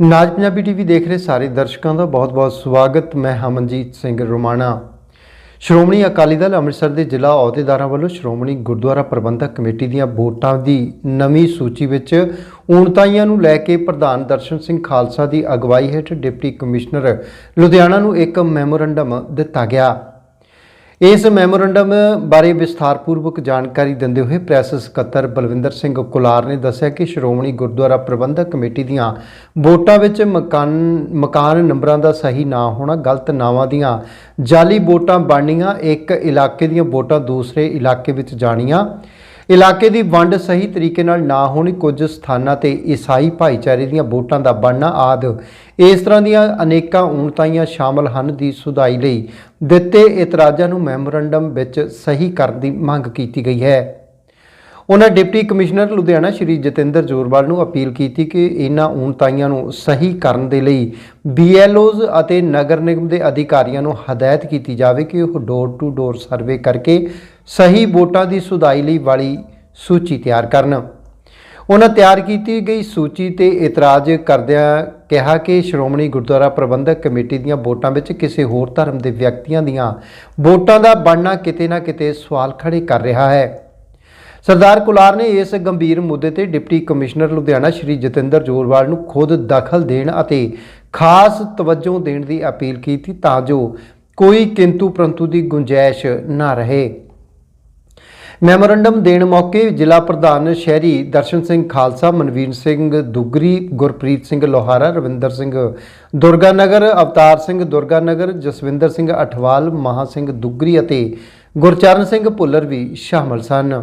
ਨਾਜ Punjabi TV ਦੇਖ ਰਹੇ ਸਾਰੇ ਦਰਸ਼ਕਾਂ ਦਾ ਬਹੁਤ-ਬਹੁਤ ਸਵਾਗਤ। ਮੈਂ ਹਮਨਜੀਤ ਸਿੰਘ ਰੋਮਾਣਾ। ਸ਼੍ਰੋਮਣੀ ਅਕਾਲੀ ਦਲ ਅੰਮ੍ਰਿਤਸਰ ਦੇ ਜ਼ਿਲ੍ਹਾ ਅਹੁਦੇਦਾਰਾਂ ਵੱਲੋਂ ਸ਼੍ਰੋਮਣੀ ਗੁਰਦੁਆਰਾ ਪ੍ਰਬੰਧਕ ਕਮੇਟੀ ਦੀਆਂ ਵੋਟਾਂ ਦੀ ਨਵੀਂ ਸੂਚੀ ਵਿੱਚ ਊਣਤਾਈਆਂ ਨੂੰ ਲੈ ਕੇ ਪ੍ਰਧਾਨ ਦਰਸ਼ਨ ਸਿੰਘ ਖਾਲਸਾ ਦੀ ਅਗਵਾਈ ਹੇਠ ਡਿਪਟੀ ਕਮਿਸ਼ਨਰ ਲੁਧਿਆਣਾ ਨੂੰ ਇੱਕ ਮੈਮੋਰੰਡਮ ਦਿੱਤਾ ਗਿਆ। ਇਸ ਮੈਮੋਰੰਡਮ ਬਾਰੇ ਵਿਸਥਾਰਪੂਰਵਕ ਜਾਣਕਾਰੀ ਦਿੰਦੇ ਹੋਏ ਪ੍ਰੈਸ ਸਕੱਤਰ ਬਲਵਿੰਦਰ ਸਿੰਘ ਕੁਲਾਰ ਨੇ ਦੱਸਿਆ ਕਿ ਸ਼੍ਰੋਮਣੀ ਗੁਰਦੁਆਰਾ ਪ੍ਰਬੰਧਕ ਕਮੇਟੀ ਦੀਆਂ ਵੋਟਾਂ ਵਿੱਚ ਮਕਾਨ ਮਕਾਨ ਨੰਬਰਾਂ ਦਾ ਸਹੀ ਨਾ ਹੋਣਾ, ਗਲਤ ਨਾਵਾਂ ਦੀਆਂ ਜਾਲੀ ਵੋਟਾਂ ਬਣਨੀਆਂ, ਇੱਕ ਇਲਾਕੇ ਦੀਆਂ ਵੋਟਾਂ ਦੂਸਰੇ ਇਲਾਕੇ ਵਿੱਚ ਜਾਣੀਆਂ ਇਲਾਕੇ ਦੀ ਵੰਡ ਸਹੀ ਤਰੀਕੇ ਨਾਲ ਨਾ ਹੋਣੀ ਕੁਝ ਸਥਾਨਾਂ ਤੇ ਈਸਾਈ ਭਾਈਚਾਰੇ ਦੀਆਂ ਵੋਟਾਂ ਦਾ ਬਣਨਾ ਆਦਿ। ਇਸ ਤਰ੍ਹਾਂ ਦੀਆਂ ਅਨੇਕਾਂ ਉਣਤਾਈਆਂ ਸ਼ਾਮਲ ਹਨ ਦੀ ਸੁਧਾਈ ਲਈ ਦਿੱਤੇ ਇਤਰਾਜ਼ਾਂ ਨੂੰ ਮੈਮੋਰੰਡਮ ਵਿੱਚ ਸਹੀ ਕਰਨ ਦੀ ਮੰਗ ਕੀਤੀ ਗਈ ਹੈ। ਉਹਨਾਂ ਡਿਪਟੀ ਕਮਿਸ਼ਨਰ ਲੁਧਿਆਣਾ ਸ਼੍ਰੀ ਜਤਿੰਦਰ ਜੋਰਵਾਲ ਨੂੰ ਅਪੀਲ ਕੀਤੀ ਕਿ ਇਹਨਾਂ ਊਣਤਾਈਆਂ ਨੂੰ ਸਹੀ ਕਰਨ ਦੇ ਲਈ ਬੀਐਲਓਜ਼ ਅਤੇ ਨਗਰ ਨਿਗਮ ਦੇ ਅਧਿਕਾਰੀਆਂ ਨੂੰ ਹਦਾਇਤ ਕੀਤੀ ਜਾਵੇ ਕਿ ਉਹ ਡੋਰ ਟੂ ਡੋਰ ਸਰਵੇ ਕਰਕੇ ਸਹੀ ਵੋਟਾਂ ਦੀ ਸੁਧਾਈ ਲਈ ਵਾਲੀ ਸੂਚੀ ਤਿਆਰ ਕਰਨ। ਉਹਨਾਂ ਤਿਆਰ ਕੀਤੀ ਗਈ ਸੂਚੀ ਤੇ ਇਤਰਾਜ਼ ਕਰਦਿਆਂ ਕਿਹਾ ਕਿ ਸ਼੍ਰੋਮਣੀ ਗੁਰਦੁਆਰਾ ਪ੍ਰਬੰਧਕ ਕਮੇਟੀ ਦੀਆਂ ਵੋਟਾਂ ਵਿੱਚ ਕਿਸੇ ਹੋਰ ਧਰਮ ਦੇ ਵਿਅਕਤੀਆਂ ਦੀਆਂ ਵੋਟਾਂ ਦਾ ਬਣਨਾ ਕਿਤੇ ਨਾ ਕਿਤੇ ਸਵਾਲ ਖੜੇ ਕਰ ਰਿਹਾ ਹੈ। ਸਰਦਾਰ ਕੁਲਾਰ ਨੇ ਇਸ ਗੰਭੀਰ ਮੁੱਦੇ ਤੇ ਡਿਪਟੀ ਕਮਿਸ਼ਨਰ ਲੁਧਿਆਣਾ ਸ਼੍ਰੀ ਜਤਿੰਦਰ ਜੋਰਵਾਲ ਨੂੰ ਖੁਦ ਦਖਲ ਦੇਣ ਅਤੇ ਖਾਸ ਤਵੱਜੋ ਦੇਣ ਦੀ ਅਪੀਲ ਕੀਤੀ ਤਾਂ ਜੋ ਕੋਈ ਕਿੰਤੂ ਪਰੰਤੂ ਦੀ ਗੁੰਜਾਇਸ਼ ਨਾ ਰਹੇ। ਮੈਮੋਰੰਡਮ ਦੇਣ ਮੌਕੇ ਜ਼ਿਲ੍ਹਾ ਪ੍ਰਧਾਨ ਸ਼ਹਿਰੀ ਦਰਸ਼ਨ ਸਿੰਘ ਖਾਲਸਾ, ਮਨਵੀਰ ਸਿੰਘ ਦੁਗਰੀ, ਗੁਰਪ੍ਰੀਤ ਸਿੰਘ ਲੋਹਾਰਾ, ਰਵਿੰਦਰ ਸਿੰਘ ਦੁਰਗਾਨਗਰ, ਅਵਤਾਰ ਸਿੰਘ ਦੁਰਗਾਨਗਰ, ਜਸਵਿੰਦਰ ਸਿੰਘ ਅਠਵਾਲ, ਮਹਾ ਸਿੰਘ ਦੁਗਰੀ ਅਤੇ ਗੁਰਚਰਨ ਸਿੰਘ ਭੁੱਲਰ ਵੀ ਸ਼ਾਮਲ ਸਨ।